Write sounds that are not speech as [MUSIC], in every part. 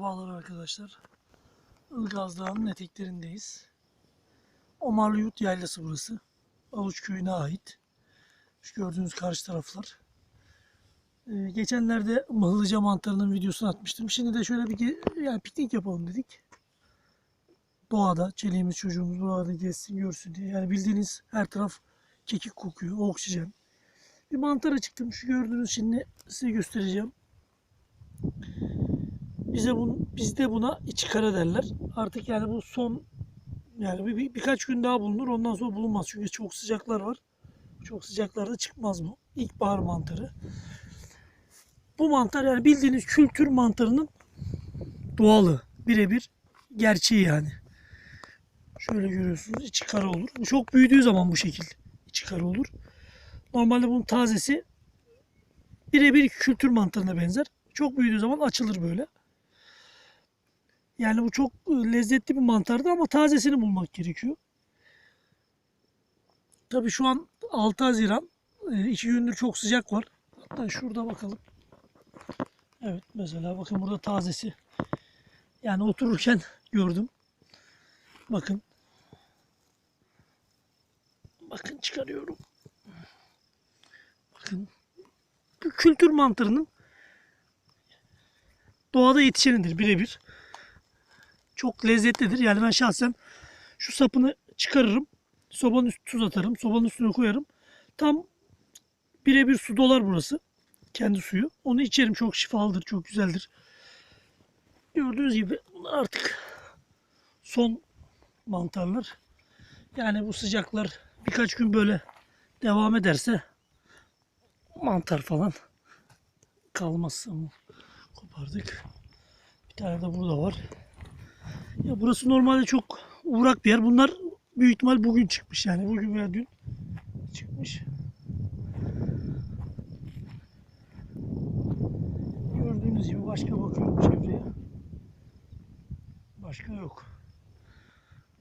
Merhabalar arkadaşlar. Ilgaz Dağı'nın eteklerindeyiz. Omarlı Yurt Yaylası burası. Avuç Köyü'ne ait. Şu gördüğünüz karşı taraflar. Ee, geçenlerde mıhlıca mantarının videosunu atmıştım. Şimdi de şöyle bir yani piknik yapalım dedik. Doğada, çeliğimiz çocuğumuz burada gezsin görsün diye. Yani bildiğiniz her taraf kekik kokuyor, oksijen. Bir mantara çıktım. Şu gördüğünüz şimdi size göstereceğim. Bize bun, bizde buna içi kara derler. Artık yani bu son yani bir, bir- birkaç gün daha bulunur. Ondan sonra bulunmaz. Çünkü çok sıcaklar var. Çok sıcaklarda çıkmaz bu. İlkbahar mantarı. Bu mantar yani bildiğiniz kültür mantarının doğalı. Birebir gerçeği yani. Şöyle görüyorsunuz içi kara olur. Bu çok büyüdüğü zaman bu şekil içi kara olur. Normalde bunun tazesi birebir kültür mantarına benzer. Çok büyüdüğü zaman açılır böyle. Yani bu çok e, lezzetli bir mantardı ama tazesini bulmak gerekiyor. Tabii şu an 6 Haziran. 2 gündür çok sıcak var. Hatta şurada bakalım. Evet mesela bakın burada tazesi. Yani otururken [LAUGHS] gördüm. Bakın. Bakın çıkarıyorum. Bakın. Bu kültür mantarının doğada yetişenidir birebir. Çok lezzetlidir. Yani ben şahsen şu sapını çıkarırım. Sobanın üstüne tuz atarım. Sobanın üstüne koyarım. Tam birebir su dolar burası. Kendi suyu. Onu içerim. Çok şifalıdır. Çok güzeldir. Gördüğünüz gibi bunlar artık son mantarlar. Yani bu sıcaklar birkaç gün böyle devam ederse mantar falan kalmazsa mı kopardık. Bir tane de burada var. Ya burası normalde çok uğrak bir yer. Bunlar büyük ihtimal bugün çıkmış yani. Bugün veya dün çıkmış. Gördüğünüz gibi başka bakıyorum çevreye. Başka yok.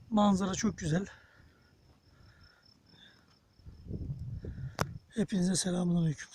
Manzara çok güzel. Hepinize selamünaleyküm.